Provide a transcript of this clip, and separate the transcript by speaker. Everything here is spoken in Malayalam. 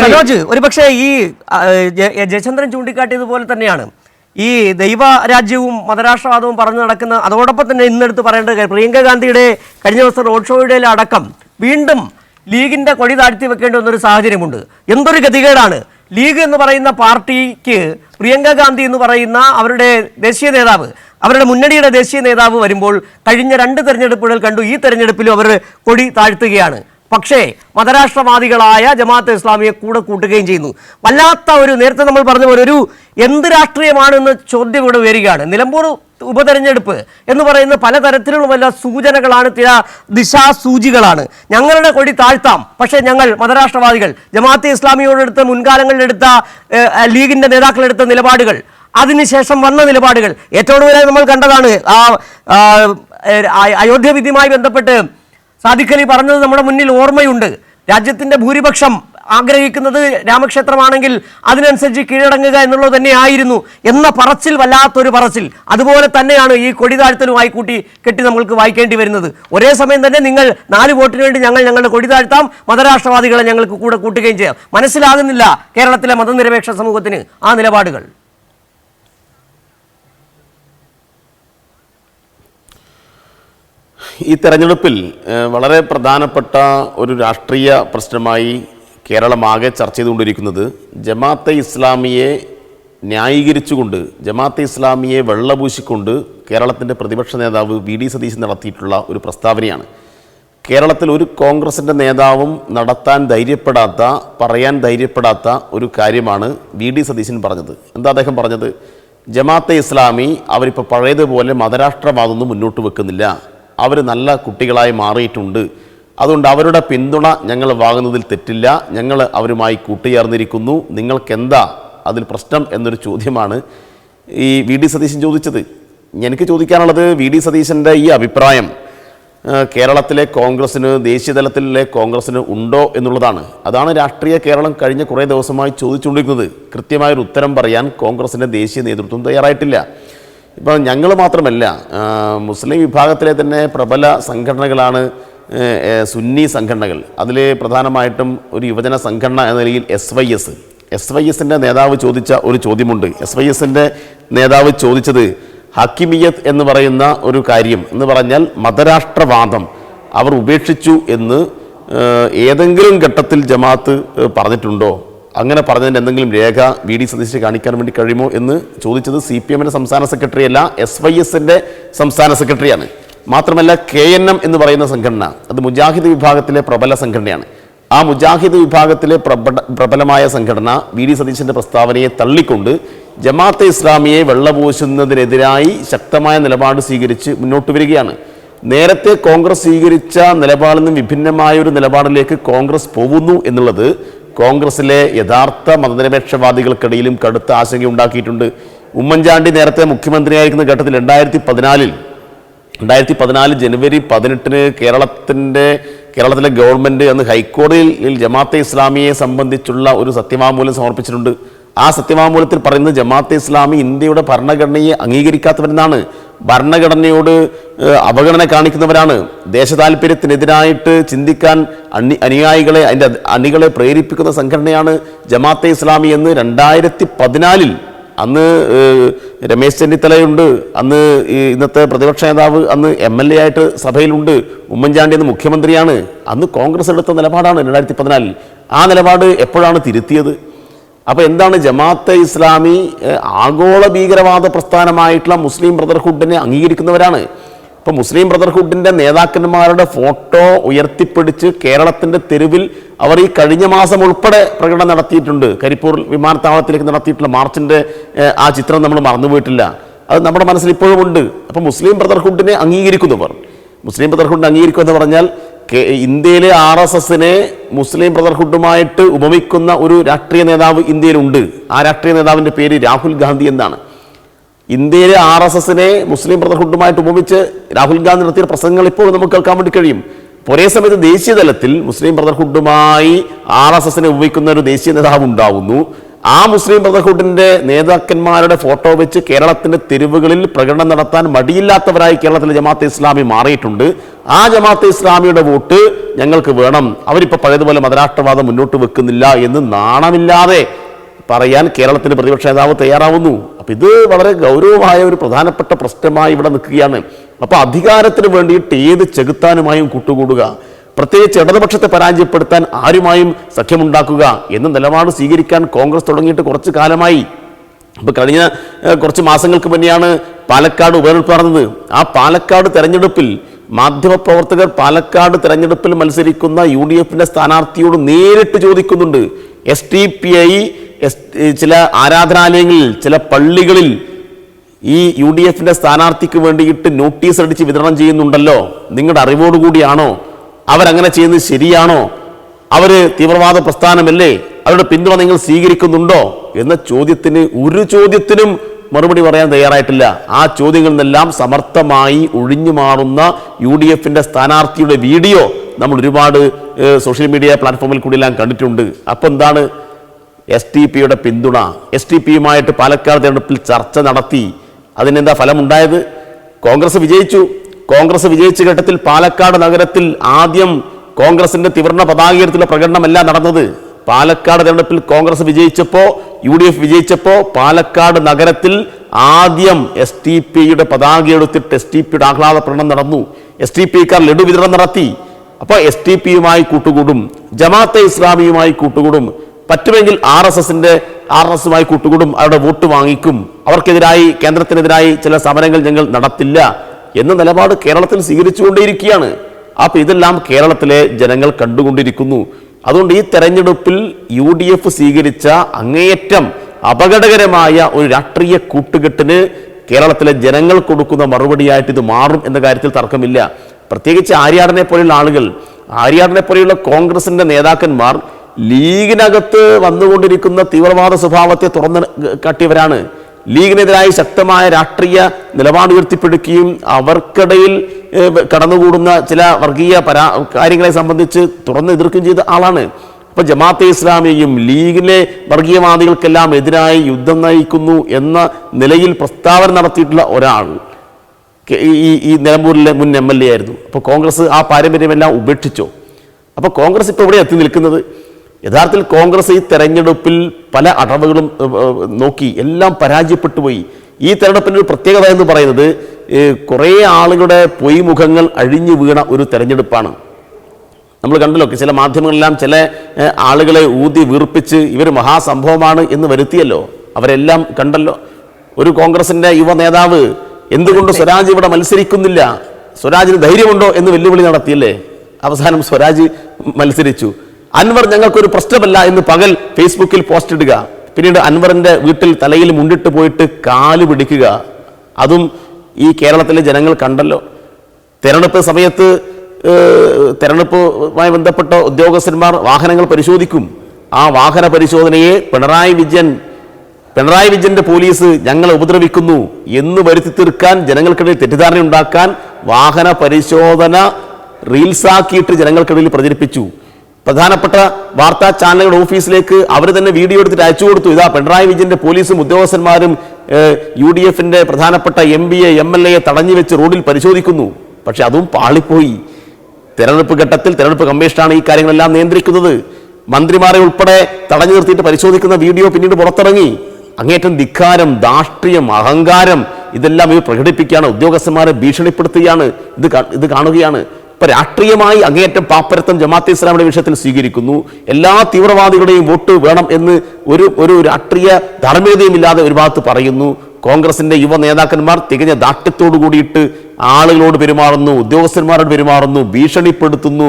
Speaker 1: സനോജ് ഒരുപക്ഷെ ഈ ജയചന്ദ്രൻ ചൂണ്ടിക്കാട്ടിയതുപോലെ തന്നെയാണ്. ഈ ദൈവരാജ്യവും മതരാഷ്ട്രവാദവും പറഞ്ഞു നടക്കുന്ന അതോടൊപ്പം തന്നെ ഇന്നെടുത്ത് പറയേണ്ട കാര്യം പ്രിയങ്ക ഗാന്ധിയുടെ കഴിഞ്ഞ ദിവസം റോഡ് ഷോയുടെ അടക്കം വീണ്ടും ലീഗിന്റെ കൊടി താഴ്ത്തി വെക്കേണ്ടി വന്നൊരു സാഹചര്യമുണ്ട്. എന്തൊരു ഗതികേടാണ്. ലീഗ് എന്ന് പറയുന്ന പാർട്ടിക്ക് പ്രിയങ്ക ഗാന്ധി എന്ന് പറയുന്ന അവരുടെ ദേശീയ നേതാവ് അവരുടെ മുന്നണിയുടെ ദേശീയ നേതാവ് വരുമ്പോൾ കഴിഞ്ഞ രണ്ട് തെരഞ്ഞെടുപ്പുകൾ കണ്ടു. ഈ തെരഞ്ഞെടുപ്പിലും അവർ കൊടി താഴ്ത്തുകയാണ്. പക്ഷേ മതരാഷ്ട്രവാദികളായ ജമാഅത്ത് ഇസ്ലാമിയെ കൂടെ കൂട്ടുകയും ചെയ്യുന്നു. വല്ലാത്ത ഒരു നേരത്തെ നമ്മൾ പറഞ്ഞ പോലെ ഒരു എന്ത് രാഷ്ട്രീയമാണെന്ന് ചോദ്യം ഇവിടെ വരികയാണ്. നിലമ്പൂർ ഉപതെരഞ്ഞെടുപ്പ് എന്ന് പറയുന്ന പലതരത്തിലുമുള്ള സൂചനകളാണ് ചില ദിശാസൂചികളാണ്. ഞങ്ങളുടെ കൊടി താഴ്ത്താം. പക്ഷേ ഞങ്ങൾ മതരാഷ്ട്രവാദികൾ ജമാഅത്തെ ഇസ്ലാമിയോടെടുത്ത മുൻകാലങ്ങളിലെടുത്ത ലീഗിന്റെ നേതാക്കളെടുത്ത നിലപാടുകൾ അതിനുശേഷം വന്ന നിലപാടുകൾ ഏറ്റവും കൂടുതൽ നമ്മൾ കണ്ടതാണ് ആ, അയോധ്യ വിധിയുമായി ബന്ധപ്പെട്ട് സാദിഖ് അലി പറഞ്ഞത് നമ്മുടെ മുന്നിൽ ഓർമ്മയുണ്ട്. രാജ്യത്തിന്റെ ഭൂരിപക്ഷം ആഗ്രഹിക്കുന്നത് രാമക്ഷേത്രമാണെങ്കിൽ അതിനനുസരിച്ച് കീഴടങ്ങുക എന്നുള്ളത് തന്നെയായിരുന്നു. എന്ന പറച്ചിൽ വല്ലാത്തൊരു പറച്ചിൽ. അതുപോലെ തന്നെയാണ് ഈ കൊടി താഴ്ത്തലുമായി കൂട്ടി കെട്ടി നമ്മൾക്ക് വായിക്കേണ്ടി വരുന്നത്. ഒരേ സമയം തന്നെ നിങ്ങൾ നാല് വോട്ടിന് വേണ്ടി ഞങ്ങൾ ഞങ്ങളുടെ കൊടിതാഴ്ത്താം. മതരാഷ്ട്രവാദികളെ ഞങ്ങൾക്ക് കൂടെ കൂട്ടുകയും ചെയ്യാം. മനസ്സിലാകുന്നില്ല കേരളത്തിലെ മതനിരപേക്ഷ സമൂഹത്തിന് ആ നിലപാടുകൾ.
Speaker 2: ഈ തെരഞ്ഞെടുപ്പിൽ വളരെ പ്രധാനപ്പെട്ട ഒരു രാഷ്ട്രീയ പ്രശ്നമായി കേരളമാകെ ചർച്ച ചെയ്തുകൊണ്ടിരിക്കുന്നത് ജമാഅത്തെ ഇസ്ലാമിയെ ന്യായീകരിച്ചുകൊണ്ട് ജമാഅത്തെ ഇസ്ലാമിയെ വെള്ളപൂശിക്കൊണ്ട് കേരളത്തിന്റെ പ്രതിപക്ഷ നേതാവ് വി ഡി സതീശൻ നടത്തിയിട്ടുള്ള ഒരു പ്രസ്താവനയാണ്. കേരളത്തിൽ ഒരു കോൺഗ്രസിന്റെ നേതാവും നടത്താൻ ധൈര്യപ്പെടാത്ത പറയാൻ ധൈര്യപ്പെടാത്ത ഒരു കാര്യമാണ് വി ഡി സതീശൻ പറഞ്ഞത്. എന്താ അദ്ദേഹം പറഞ്ഞത്? ജമാഅത്തെ ഇസ്ലാമി അവരിപ്പോൾ പഴയതുപോലെ മതരാഷ്ട്രവാദമൊന്നും മുന്നോട്ട് വെക്കുന്നില്ല. അവർ നല്ല കുട്ടികളായി മാറിയിട്ടുണ്ട്. അതുകൊണ്ട് അവരുടെ പിന്തുണ ഞങ്ങൾ വാങ്ങുന്നതിൽ തെറ്റില്ല. ഞങ്ങൾ അവരുമായി കൂട്ടുചേർന്നിരിക്കുന്നു. നിങ്ങൾക്കെന്താ അതിൽ പ്രശ്നം എന്നൊരു ചോദ്യമാണ് ഈ വി ഡി സതീശൻ ചോദിച്ചത്. എനിക്ക് ചോദിക്കാനുള്ളത് വി ഡി സതീശന്റെ ഈ അഭിപ്രായം കേരളത്തിലെ കോൺഗ്രസ്സിന് ദേശീയ തലത്തിലെ കോൺഗ്രസ്സിന് ഉണ്ടോ എന്നുള്ളതാണ്. അതാണ് രാഷ്ട്രീയ കേരളം കഴിഞ്ഞ കുറേ ദിവസമായി ചോദിച്ചുകൊണ്ടിരിക്കുന്നത്. കൃത്യമായൊരു ഉത്തരം പറയാൻ കോൺഗ്രസിന്റെ ദേശീയ നേതൃത്വം തയ്യാറായിട്ടില്ല. ഇപ്പം ഞങ്ങൾ മാത്രമല്ല മുസ്ലിം വിഭാഗത്തിലെ തന്നെ പ്രബല സംഘടനകളാണ് സുന്നി സംഘടനകൾ. അതിൽ പ്രധാനമായിട്ടും ഒരു യുവജന സംഘടന എന്ന നിലയിൽ S Y S S Y എസിന്റെ നേതാവ് ചോദിച്ച ഒരു ചോദ്യമുണ്ട്. എസ് വൈ എസിന്റെ നേതാവ് ചോദിച്ചത് ഹക്കിമിയത്ത് എന്ന് പറയുന്ന ഒരു കാര്യം എന്ന് പറഞ്ഞാൽ മതരാഷ്ട്രവാദം അവർ ഉപേക്ഷിച്ചു എന്ന് ഏതെങ്കിലും ഘട്ടത്തിൽ ജമാഅത്ത് പറഞ്ഞിട്ടുണ്ടോ? അങ്ങനെ പറഞ്ഞതിന്റെ എന്തെങ്കിലും രേഖ വി ഡി സതീശ് കാണിക്കാൻ വേണ്ടി കഴിയുമോ എന്ന് ചോദിച്ചത് സി പി എമ്മിന്റെ സംസ്ഥാന സെക്രട്ടറി അല്ല എസ് വൈ എസിന്റെ സംസ്ഥാന സെക്രട്ടറിയാണ്. മാത്രമല്ല കെ എൻ എം എന്ന് പറയുന്ന സംഘടന അത് മുജാഹിദ് വിഭാഗത്തിലെ പ്രബല സംഘടനയാണ്. ആ മുജാഹിദ് വിഭാഗത്തിലെ പ്രബല പ്രബലമായ സംഘടന വി ഡി സതീശന്റെ പ്രസ്താവനയെ തള്ളിക്കൊണ്ട് ജമാഅത്തെ ഇസ്ലാമിയെ വെള്ളപൂശുന്നതിനെതിരായി ശക്തമായ നിലപാട് സ്വീകരിച്ച് മുന്നോട്ട് വരികയാണ്. നേരത്തെ കോൺഗ്രസ് സ്വീകരിച്ച നിലപാടിൽ നിന്നും വിഭിന്നമായ ഒരു നിലപാടിലേക്ക് കോൺഗ്രസ് പോകുന്നു എന്നുള്ളത് കോൺഗ്രസിലെ യഥാർത്ഥ മതനിരപേക്ഷവാദികൾക്കിടയിലും കടുത്ത ആശങ്കയുണ്ടാക്കിയിട്ടുണ്ട് ഉമ്മൻചാണ്ടി നേരത്തെ മുഖ്യമന്ത്രിയായിരിക്കുന്ന ഘട്ടത്തിൽ രണ്ടായിരത്തി പതിനാലിൽ രണ്ടായിരത്തി പതിനാല് ജനുവരി പതിനെട്ടിന് കേരളത്തിന്റെ കേരളത്തിലെ ഗവൺമെന്റ് അന്ന് ഹൈക്കോടതിയിൽ ജമാഅത്തെ ഇസ്ലാമിയെ സംബന്ധിച്ചുള്ള ഒരു സത്യവാങ്മൂലം സമർപ്പിച്ചിട്ടുണ്ട്. ആ സത്യവാങ്മൂലത്തിൽ പറയുന്നത് ജമാഅത്തെ ഇസ്ലാമി ഇന്ത്യയുടെ ഭരണഘടനയെ അംഗീകരിക്കാത്തവരെന്നാണ് ഭരണഘടനയോട് അവഗണന കാണിക്കുന്നവരാണ്. ദേശതാൽപര്യത്തിനെതിരായിട്ട് ചിന്തിക്കാൻ അണി അനുയായികളെ അതിന്റെ അണികളെ പ്രേരിപ്പിക്കുന്ന സംഘടനയാണ് ജമാഅത്തെ ഇസ്ലാമി എന്ന് രണ്ടായിരത്തി പതിനാലിൽ അന്ന് രമേശ് ചെന്നിത്തലയുണ്ട്. അന്ന് ഇന്നത്തെ പ്രതിപക്ഷ നേതാവ് അന്ന് എം എൽ എ ആയിട്ട് സഭയിലുണ്ട്. ഉമ്മൻചാണ്ടി എന്ന് മുഖ്യമന്ത്രിയാണ്. അന്ന് കോൺഗ്രസ് എടുത്ത നിലപാടാണ് രണ്ടായിരത്തി പതിനാലിൽ ആ നിലപാട് എപ്പോഴാണ് തിരുത്തിയത്? അപ്പോൾ എന്താണ് ജമാഅത്തെ ഇസ്ലാമി ആഗോള ഭീകരവാദ പ്രസ്ഥാനമായിട്ടുള്ള മുസ്ലിം ബ്രദർഹുഡിനെ അംഗീകരിക്കുന്നവരാണ്. ഇപ്പോൾ മുസ്ലിം ബ്രദർഹുഡിന്റെ നേതാക്കന്മാരുടെ ഫോട്ടോ ഉയർത്തിപ്പിടിച്ച് കേരളത്തിന്റെ തെരുവിൽ അവർ ഈ കഴിഞ്ഞ മാസം ഉൾപ്പെടെ പ്രകടനം നടത്തിയിട്ടുണ്ട്. കരിപ്പൂർ വിമാനത്താവളത്തിലേക്ക് നടത്തിയിട്ടുള്ള മാർച്ചിന്റെ ആ ചിത്രം നമ്മൾ മറന്നുപോയിട്ടില്ല. അത് നമ്മുടെ മനസ്സിൽ ഇപ്പോഴും ഉണ്ട്. അപ്പോൾ മുസ്ലിം ബ്രദർഹുഡിനെ അംഗീകരിക്കുന്നവർ മുസ്ലിം ബ്രദർഹുഡിനെ അംഗീകരിക്കുക എന്ന് പറഞ്ഞാൽ ഇന്ത്യയിലെ ആർ എസ് എസിനെ മുസ്ലിം ബ്രദർഹുഡുമായിട്ട് ഉപമിക്കുന്ന ഒരു രാഷ്ട്രീയ നേതാവ് ഇന്ത്യയിലുണ്ട്. ആ രാഷ്ട്രീയ നേതാവിന്റെ പേര് രാഹുൽ ഗാന്ധി എന്നാണ്. ഇന്ത്യയിലെ ആർ എസ് എസിനെ മുസ്ലിം ബ്രദർഹുഡുമായിട്ട് ഉപമിച്ച് രാഹുൽ ഗാന്ധി നടത്തിയ പ്രസംഗങ്ങൾ ഇപ്പോൾ നമുക്ക് കേൾക്കാൻ വേണ്ടി കഴിയും. ഒരേ സമയത്ത് ദേശീയ തലത്തിൽ മുസ്ലിം ബ്രദർഹുഡുമായി ആർ എസ് എസിനെ ഉപയോഗിക്കുന്ന ഒരു ദേശീയ നേതാവ് ഉണ്ടാവുന്നു. ആ മുസ്ലിം ബ്രദർഹുഡിന്റെ നേതാക്കന്മാരുടെ ഫോട്ടോ വെച്ച് കേരളത്തിന്റെ തെരുവുകളിൽ പ്രകടനം നടത്താൻ മടിയില്ലാത്തവരായി കേരളത്തിലെ ജമാഅത്ത് ഇസ്ലാമി മാറിയിട്ടുണ്ട്. ആ ജമാഅത്തെ ഇസ്ലാമിയുടെ വോട്ട് ഞങ്ങൾക്ക് വേണം. അവരിപ്പോൾ പഴയതുപോലെ മതരാഷ്ട്രവാദം മുന്നോട്ട് വെക്കുന്നില്ല എന്ന് നാണമില്ലാതെ പറയാൻ കേരളത്തിന്റെ പ്രതിപക്ഷ നേതാവ് തയ്യാറാവുന്നു. അപ്പം ഇത് വളരെ ഗൗരവമായ ഒരു പ്രധാനപ്പെട്ട പ്രശ്നമായി ഇവിടെ നിൽക്കുകയാണ്. അപ്പോൾ അധികാരത്തിന് വേണ്ടിയിട്ട് ഏത് ചെകുത്താനുമായും കൂട്ടുകൂടുക. പ്രത്യേകിച്ച് ഇടതുപക്ഷത്തെ പരാജയപ്പെടുത്താൻ ആരുമായും സഖ്യമുണ്ടാക്കുക എന്ന നിലപാട് സ്വീകരിക്കാൻ കോൺഗ്രസ് തുടങ്ങിയിട്ട് കുറച്ച് കാലമായി. ഇപ്പൊ കഴിഞ്ഞ കുറച്ച് മാസങ്ങൾക്ക് മുന്നെയാണ് പാലക്കാട് ഉപതെരഞ്ഞെടുപ്പ് നടന്നത്. ആ പാലക്കാട് തെരഞ്ഞെടുപ്പിൽ മാധ്യമപ്രവർത്തകർ പാലക്കാട് തെരഞ്ഞെടുപ്പിൽ മത്സരിക്കുന്ന യു ഡി എഫിന്റെ സ്ഥാനാർത്ഥിയോട് നേരിട്ട് ചോദിക്കുന്നുണ്ട്. S D P I S ചില ആരാധനാലയങ്ങളിൽ ചില പള്ളികളിൽ ഈ യു ഡി എഫിന്റെ സ്ഥാനാർത്ഥിക്ക് വേണ്ടിയിട്ട് നോട്ടീസ് അടിച്ച് വിതരണം ചെയ്യുന്നുണ്ടല്ലോ. നിങ്ങളുടെ അറിവോടുകൂടിയാണോ അവരങ്ങനെ ചെയ്യുന്നത് ശരിയാണോ? അവർ തീവ്രവാദ പ്രസ്ഥാനമല്ലേ? അവരുടെ പിന്തുണ നിങ്ങൾ സ്വീകരിക്കുന്നുണ്ടോ? എന്ന ചോദ്യത്തിന് ഒരു ചോദ്യത്തിനും മറുപടി പറയാൻ തയ്യാറായിട്ടില്ല. ആ ചോദ്യങ്ങളിൽ നിന്നെല്ലാം സമർത്ഥമായി ഒഴിഞ്ഞു മാറുന്ന യു ഡി എഫിന്റെ സ്ഥാനാർത്ഥിയുടെ വീഡിയോ നമ്മൾ ഒരുപാട് സോഷ്യൽ മീഡിയ പ്ലാറ്റ്ഫോമിൽ കൂടി എല്ലാം കണ്ടിട്ടുണ്ട്. അപ്പോൾ എന്താണ്? എസ് ടി പിയുടെ പിന്തുണ. എസ് ടി പിയുമായിട്ട് പാലക്കാട് തെരഞ്ഞെടുപ്പിൽ ചർച്ച നടത്തി. അതിനെന്താ ഫലമുണ്ടായത്? കോൺഗ്രസ് വിജയിച്ചു. കോൺഗ്രസ് വിജയിച്ച ഘട്ടത്തിൽ പാലക്കാട് നഗരത്തിൽ ആദ്യം കോൺഗ്രസിന്റെ തിവർണ പതാകീയത്തിലുള്ള പ്രകടനമല്ല നടന്നത്. പാലക്കാട് തെരഞ്ഞെടുപ്പിൽ കോൺഗ്രസ് വിജയിച്ചപ്പോൾ യു ഡി എഫ് വിജയിച്ചപ്പോ പാലക്കാട് നഗരത്തിൽ ആദ്യം എസ് ടി പിയുടെ പതാക എടുത്തിട്ട് എസ് ടി പിയുടെ ആഹ്ലാദ പ്രകടനം നടന്നു. എസ് ടി പിക്കാർ ലഡു വിതരണം നടത്തി. അപ്പോൾ എസ് ടി പിയുമായി കൂട്ടുകൂടും. ജമാഅത്തെ ഇസ്ലാമിയുമായി കൂട്ടുകൂടും. പറ്റുമെങ്കിൽ ആർ എസ് എസിന്റെ ആർ എസ് എസുമായി കൂട്ടുകൂടും. അവരുടെ വോട്ട് വാങ്ങിക്കും. അവർക്കെതിരായി കേന്ദ്രത്തിനെതിരായി ചില സമരങ്ങൾ ഞങ്ങൾ നടത്തില്ല എന്ന നിലപാട് കേരളത്തിൽ സ്വീകരിച്ചുകൊണ്ടേയിരിക്കുകയാണ്. അപ്പൊ ഇതെല്ലാം കേരളത്തിലെ ജനങ്ങൾ കണ്ടുകൊണ്ടിരിക്കുന്നു. അതുകൊണ്ട് ഈ തെരഞ്ഞെടുപ്പിൽ യു ഡി എഫ് സ്വീകരിച്ച അങ്ങേയറ്റം അപകടകരമായ ഒരു രാഷ്ട്രീയ കൂട്ടുകെട്ടിന് കേരളത്തിലെ ജനങ്ങൾ കൊടുക്കുന്ന മറുപടിയായിട്ട് ഇത് മാറും എന്ന കാര്യത്തിൽ തർക്കമില്ല. പ്രത്യേകിച്ച് ആര്യാടനെ പോലെയുള്ള ആളുകൾ ആര്യാടനെ പോലെയുള്ള കോൺഗ്രസിന്റെ നേതാക്കന്മാർ ലീഗിനകത്ത് വന്നുകൊണ്ടിരിക്കുന്ന തീവ്രവാദ സ്വഭാവത്തെ തുറന്ന് കാട്ടിയവരാണ്. ലീഗിനെതിരായി ശക്തമായ രാഷ്ട്രീയ നിലപാട് ഉയർത്തിപ്പിടിക്കുകയും അവർക്കിടയിൽ കടന്നുകൂടുന്ന ചില വർഗീയ പരാ കാര്യങ്ങളെ സംബന്ധിച്ച് തുറന്ന് എതിർക്കുകയും ചെയ്ത ആളാണ്. അപ്പൊ ജമാഅത്തെ ഇസ്ലാമിയും ലീഗിലെ വർഗീയവാദികൾക്കെല്ലാം എതിരായി യുദ്ധം നയിക്കുന്നു എന്ന നിലയിൽ പ്രസ്താവന നടത്തിയിട്ടുള്ള ഒരാൾ ഈ ഈ നിലമ്പൂരിലെ മുൻ എം എൽ എ ആയിരുന്നു. അപ്പോൾ കോൺഗ്രസ് ആ പാരമ്പര്യമെല്ലാം ഉപേക്ഷിച്ചോ. അപ്പോൾ കോൺഗ്രസ് ഇപ്പോൾ ഇവിടെ എത്തി നിൽക്കുന്നത്? യഥാർത്ഥത്തിൽ കോൺഗ്രസ് ഈ തെരഞ്ഞെടുപ്പിൽ പല അടവുകളും നോക്കി എല്ലാം പരാജയപ്പെട്ടു പോയി. ഈ തെരഞ്ഞെടുപ്പിന്റെ ഒരു പ്രത്യേകത എന്ന് പറയുന്നത് കുറേ ആളുകളുടെ പൊയ്മുഖങ്ങൾ അഴിഞ്ഞു വീണ ഒരു തെരഞ്ഞെടുപ്പാണ്. നമ്മൾ കണ്ടല്ലോ ചില മാധ്യമങ്ങളെല്ലാം ചില ആളുകളെ ഊതി വീർപ്പിച്ച് ഇവർ മഹാസംഭവമാണ് എന്ന് വരുത്തിയല്ലോ. അവരെല്ലാം കണ്ടല്ലോ. ഒരു കോൺഗ്രസിന്റെ യുവ നേതാവ് എന്തുകൊണ്ട് സ്വരാജ് ഇവിടെ മത്സരിക്കുന്നില്ല? സ്വരാജിന് ധൈര്യമുണ്ടോ എന്ന് വെല്ലുവിളി നടത്തിയല്ലേ? അവസാനം സ്വരാജ് മത്സരിച്ചു. അൻവർ ഞങ്ങൾക്കൊരു പ്രശ്നമല്ല എന്ന് പകൽ ഫേസ്ബുക്കിൽ പോസ്റ്റ് ഇടുക. പിന്നീട് അൻവറിന്റെ വീട്ടിൽ തലയിൽ മുണ്ടിട്ട് പോയിട്ട് കാൽ പിടിക്കുക. അതും ഈ കേരളത്തിലെ ജനങ്ങൾ കണ്ടല്ലോ. തെരഞ്ഞെടുപ്പ് സമയത്ത് തെരഞ്ഞെടുപ്പുമായി ബന്ധപ്പെട്ട ഉദ്യോഗസ്ഥന്മാർ വാഹനങ്ങൾ പരിശോധിക്കും. ആ വാഹന പരിശോധനയെ പിണറായി വിജയൻ പിണറായി വിജയന്റെ പോലീസ് ഞങ്ങളെ ഉപദ്രവിക്കുന്നു എന്ന് വരുത്തി തീർക്കാൻ ജനങ്ങൾക്കിടയിൽ തെറ്റിദ്ധാരണ ഉണ്ടാക്കാൻ വാഹന പരിശോധന റീൽസാക്കിയിട്ട് ജനങ്ങൾക്കിടയിൽ പ്രചരിപ്പിച്ചു. പ്രധാനപ്പെട്ട വാർത്താ ചാനലുകളുടെ ഓഫീസിലേക്ക് അവർ തന്നെ വീഡിയോ എടുത്തിട്ട് അയച്ചു കൊടുത്തു. ഇതാ പിണറായി വിജയന്റെ പോലീസും ഉദ്യോഗസ്ഥന്മാരും യു ഡി എഫിന്റെ പ്രധാനപ്പെട്ട M P A M L എയെ തടഞ്ഞു വെച്ച് റോഡിൽ പരിശോധിക്കുന്നു. പക്ഷെ അതും പാളിപ്പോയി. തെരഞ്ഞെടുപ്പ് ഘട്ടത്തിൽ തെരഞ്ഞെടുപ്പ് കമ്മീഷനാണ് ഈ കാര്യങ്ങളെല്ലാം നിയന്ത്രിക്കുന്നത്. മന്ത്രിമാരെ ഉൾപ്പെടെ തടഞ്ഞു നിർത്തിയിട്ട് പരിശോധിക്കുന്ന വീഡിയോ പിന്നീട് പുറത്തിറങ്ങി. അങ്ങേറ്റം ധിക്കാരം ദാഷ്ട്രീയം അഹങ്കാരം ഇതെല്ലാം ഇവർ പ്രകടിപ്പിക്കുകയാണ്. ഉദ്യോഗസ്ഥന്മാരെ ഭീഷണിപ്പെടുത്തുകയാണ്. ഇത് ഇത് കാണുകയാണ്. ഇപ്പൊ രാഷ്ട്രീയമായി അങ്ങേയറ്റം പാപ്പരത്തം ജമാഅത്തെ ഇസ്ലാമിയുടെ വിഷയത്തിൽ സ്വീകരിക്കുന്നു. എല്ലാ തീവ്രവാദികളുടെയും വോട്ട് വേണം എന്ന് ഒരു ഒരു രാഷ്ട്രീയ ധാർമ്മികതയും ഇല്ലാതെ ഒരു ഭാഗത്ത് പറയുന്നു. കോൺഗ്രസിന്റെ യുവ നേതാക്കന്മാർ തികഞ്ഞ ദാർഢ്യത്തോടു കൂടിയിട്ട് ആളുകളോട് പെരുമാറുന്നു ഉദ്യോഗസ്ഥന്മാരോട് പെരുമാറുന്നു ഭീഷണിപ്പെടുത്തുന്നു.